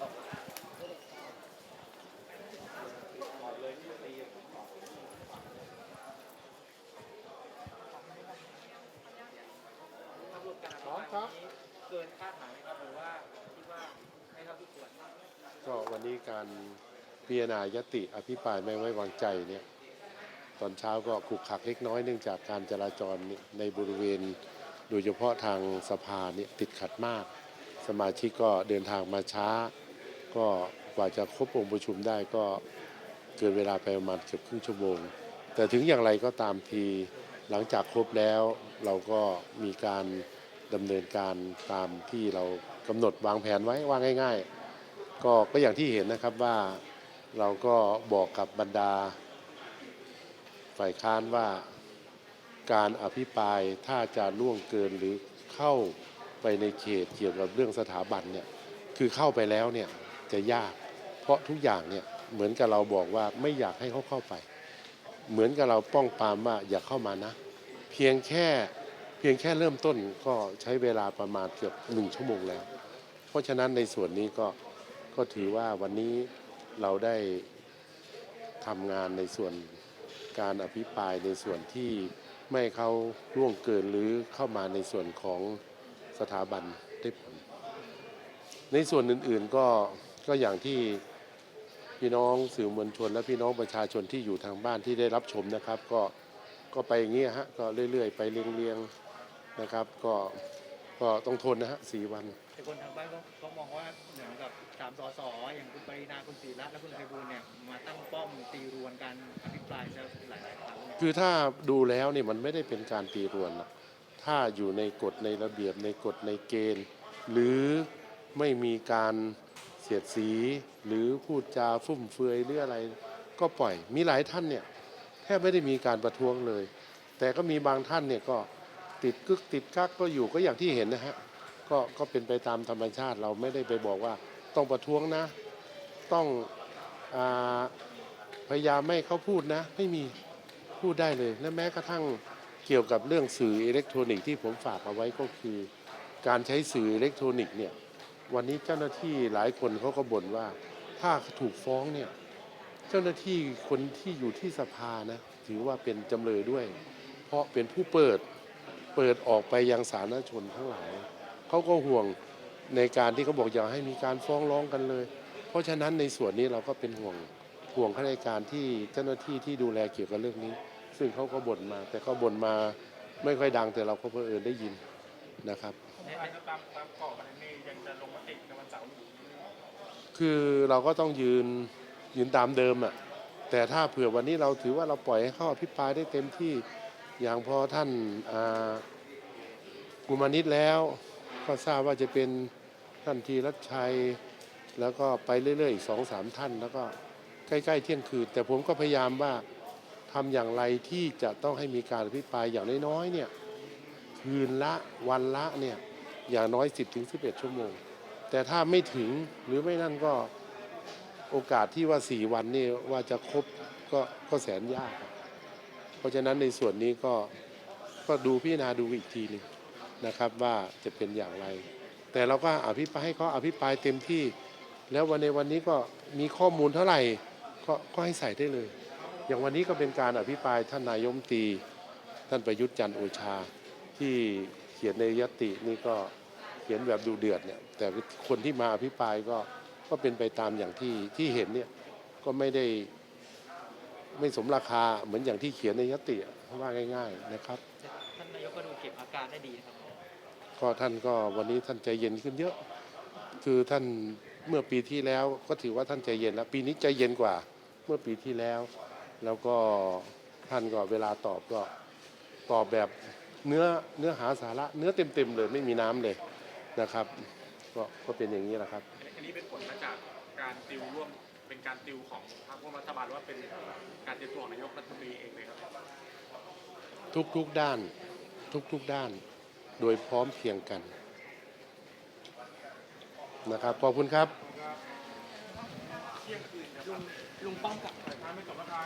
น้องครับ เกินคาดหมายในคำบอกว่าวันนี้การพิจารณายติอภิปรายไม่ไว้วางใจเนี่ยตอนเช้าก็ขุกขักเล็กน้อยเนื่องจากการจราจรในบริเวณ โดยเฉพาะทางสภาเนี่ยติดขัดมาก สมาชิกก็เดินทางมาช้า ก็กว่าจะครบองค์ประชุมได้ก็เกินเวลาไปประมาณเกือบครึ่งชั่วโมง แต่ถึงอย่างไรก็ตามทีหลังจากครบแล้วเราก็มีการดำเนินการตามที่เรากำหนดวางแผนไว้ว่าง่าย ๆ ก็ก็อย่างที่เห็นนะครับว่าเราก็บอกกับบรรดา ฝ่ายค้านว่าการอภิปรายถ้าจะล่วงเกินหรือเข้าไปในเขตเกี่ยวกับเรื่องสถาบันเนี่ยคือเข้าไปแล้วเนี่ย จะยาก เพราะทุกอย่างเนี่ยเหมือนกับเราบอกว่าไม่อยากให้เขาเข้าไป เหมือนกับเราป้องปามว่าอย่าเข้ามานะ เพียงแค่เพียงแค่เริ่มต้นก็ใช้เวลาประมาณเกือบหนึ่งชั่วโมงแล้ว เพราะฉะนั้นในส่วนนี้ก็ก็ถือว่าวันนี้เราได้ทำงานในส่วนการอภิปรายในส่วนที่ไม่ให้เขาล่วงเกินหรือเข้ามาในส่วนของสถาบันได้ผล ในส่วนอื่นๆก็ ก็อย่างที่พี่น้องสื่อมวลชน และพี่น้องประชาชนที่อยู่ทางบ้านที่ได้รับชมนะครับ ก็ก็ไปอย่างเงี้ยฮะก็เรื่อย ๆ ไปเรียงๆนะครับ ก็ก็ต้องทนนะฮะสี่วัน แต่คนทางบ้านก็เขามองว่าเหมือนกับสามสสอย่างคุณปรินาคุณศิระและคุณไพบูลย์เนี่ยมาตั้งป้อมตีรวนการอภิปรายจะหลายๆครั้งเนี่ยคือถ้าดูแล้วเนี่ยมันไม่ได้เป็นการตีรวนหรอกถ้าอยู่ในกฎในระเบียบในกฎในเกณฑ์ หรือไม่มีการเสียดสีหรือพูดจาฟุ่มเฟือยหรืออะไร ก็ปล่อย มีหลายท่านเนี่ยแทบไม่ได้มีการประท้วงเลย แต่ก็มีบางท่านเนี่ยก็ติดกึกติดกักก็อยู่ก็อย่างที่เห็นนะฮะก็ก็เป็นไปตามธรรมชาติเราไม่ได้ไปบอกว่าต้องประท้วงนะ ต้องอพยายามไม่เขาพูดนะ ไม่มีพูดได้เลยและแม้กระทั่งเกี่ยวกับเรื่องสื่ออิเล็กทรอนิกส์ที่ผมฝากเอาไว้ก็คือ การใช้สื่ออิเล็กทรอนิกส์เนี่ย วันนี้เจ้าหน้าที่หลายคนเขาก็บ่นว่า ถ้าถูกฟ้องเนี่ย เจ้าหน้าที่คนที่อยู่ที่สภานะ ถือว่าเป็นจำเลยด้วย เพราะเป็นผู้เปิดเปิดออกไปยังสาธารณชนทั้งหลาย เขาก็ห่วงในการที่เขาบอกอย่าให้มีการฟ้องร้องกันเลย เพราะฉะนั้นในส่วนนี้เราก็เป็นห่วงห่วงข้าราชการที่เจ้าหน้าที่ที่ดูแลเกี่ยวกับเรื่องนี้ ซึ่งเขาก็บ่นมา แต่เขาบ่นมาไม่ค่อยดังแต่เราก็เพิ่งเอิญได้ยิน นะครับ ตามตามกรอบประเด็นนี้ยังจะลงมติในวันเสาร์อยู่คือเราก็ต้องยืนยืนตามเดิมอะแต่ถ้าเผื่อวันนี้เราถือว่าเราปล่อยให้เข้าอภิปรายได้เต็มที่อย่างพอท่านอ่ากุมานิตแล้ว ก็ทราบว่าจะเป็นท่านทีรัชชัย แล้วก็ไปเรื่อยๆอีกสองสามท่าน แล้วก็ใกล้ๆเที่ยงคืน แต่ผมก็พยายามว่าทำอย่างไรที่จะต้องให้มีการอภิปรายอย่างน้อยๆเนี่ย คืนละวันละเนี่ยอย่างน้อย 10-11 ชั่วโมง แต่ถ้าไม่ถึงหรือไม่นั่นก็โอกาสที่ว่าสี่วันนี่ว่าจะครบก็ก็แสนยาก เพราะฉะนั้นในส่วนนี้ก็ก็ดูพิจารณาดูอีกทีหนึ่งนะครับว่าจะเป็นอย่างไร แต่เราก็อภิปรายให้เขาอภิปรายเต็มที่ แล้ววันในวันนี้ก็มีข้อมูลเท่าไหร่ก็ก็ให้ใส่ได้เลย อย่างวันนี้ก็เป็นการอภิปรายท่านนายมตีท่านประยุทธ์จันทร์โอชา ที่เขียนในยตินี่ก็เขียนแบบดูเดือดเนี่ยแต่คนที่มาอภิปรายก็ก็เป็นไปตามอย่างที่ที่เห็นเนี่ยก็ไม่ได้ไม่สมราคาเหมือนอย่างที่เขียนในยติอะว่าง่าย ๆนะครับท่านนายกก็ดูเก็บอาการได้ดีนะครับก็ท่านก็วันนี้ท่านใจเย็นขึ้นเยอะ คือท่านเมื่อปีที่แล้วก็ถือว่าท่านใจเย็นแล้ว ปีนี้ใจเย็นกว่าเมื่อปีที่แล้ว แล้วก็ท่านก็เวลาตอบก็ตอบแบบ เนื้อเนื้อหาสาระเนื้อเต็มๆเลยไม่มีน้ำเลยนะครับ ก็ก็เป็นอย่างนี้แหละครับอันนี้เป็นผลมาจากการติวร่วมเป็นการติวของพรรคร่วมรัฐบาลหรือว่าเป็นการเตรียมตัวของนายกรัฐมนตรีเองเลยครับ ทุกๆด้านทุกๆด้าน โดยพร้อมเพรียงกันนะครับขอบคุณครับลุงป้อมกับไม่สมราคา